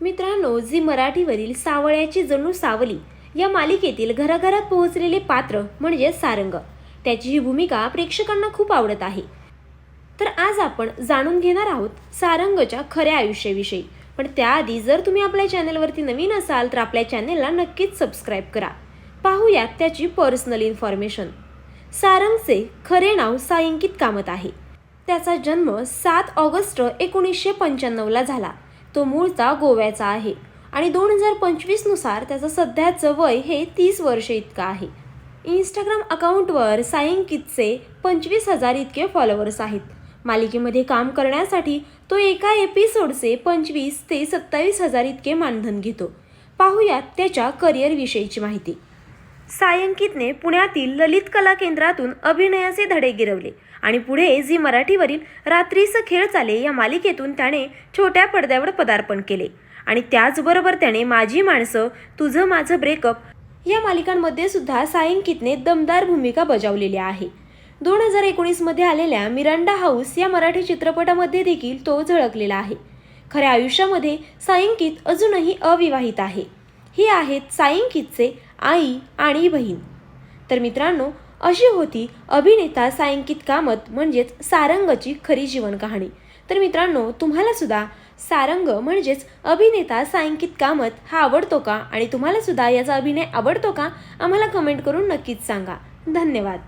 मित्रांनो झी मराठीवरील सावळ्याची जणू सावली या मालिकेतील घराघरात पोहोचलेले पात्र म्हणजे सारंग. त्याची ही भूमिका प्रेक्षकांना खूप आवडत आहे. तर आज आपण जाणून घेणार आहोत सारंगच्या खऱ्या आयुष्याविषयी. पण त्याआधी जर तुम्ही आपल्या चॅनलवरती नवीन असाल तर आपल्या चॅनेलला नक्कीच सबस्क्राईब करा. पाहूयात त्याची पर्सनल इन्फॉर्मेशन. सारंगचे खरे नाव सायंकित कामत आहे. त्याचा जन्म सात ऑगस्ट एकोणीसशे पंच्याण्णवला झाला. तो मूळचा गोव्याचा आहे. आणि दोन हजार पंचवीसनुसार त्याचं सध्याचं वय हे तीस वर्ष इतकं आहे. इंस्टाग्राम अकाउंटवर सायंकितचे पंचवीस हजार इतके फॉलोअर्स आहेत. मालिकेमध्ये काम करण्यासाठी तो एका एपिसोडचे पंचवीस ते सत्तावीस हजार इतके मानधन घेतो. पाहूयात त्याच्या करिअरविषयीची माहिती. सायंकितने पुण्यातील ललित कला केंद्रातून अभिनयाचे धडे गिरवले आणि पुढे झी मराठीवरील रात्रीचं खेळ चाले या मालिकेतून त्याने छोट्या पडद्यावर पदार्पण केले. आणि त्याचबरोबर त्याने माझी माणसं तुझं माझं ब्रेकअप या मालिकांमध्ये सुद्धा सायंकितने दमदार भूमिका बजावलेल्या आहे. दोन हजार एकोणीसमध्ये आलेल्या मिरांडा हाऊस या मराठी चित्रपटामध्ये देखील तो झळकलेला आहे. खऱ्या आयुष्यामध्ये सायंकित अजूनही अविवाहित आहे. ही आहेत सायंकितचे आई आणि बहीण. तर मित्रांनो अशी होती अभिनेता सायंकित कामत म्हणजेच सारंगची खरी जीवन कहाणी. तर मित्रांनो तुम्हालासुद्धा सारंग म्हणजेच अभिनेता सायंकित कामत हा आवडतो का? आणि तुम्हालासुद्धा याचा अभिनय आवडतो का? आम्हाला कमेंट करून नक्कीच सांगा. धन्यवाद.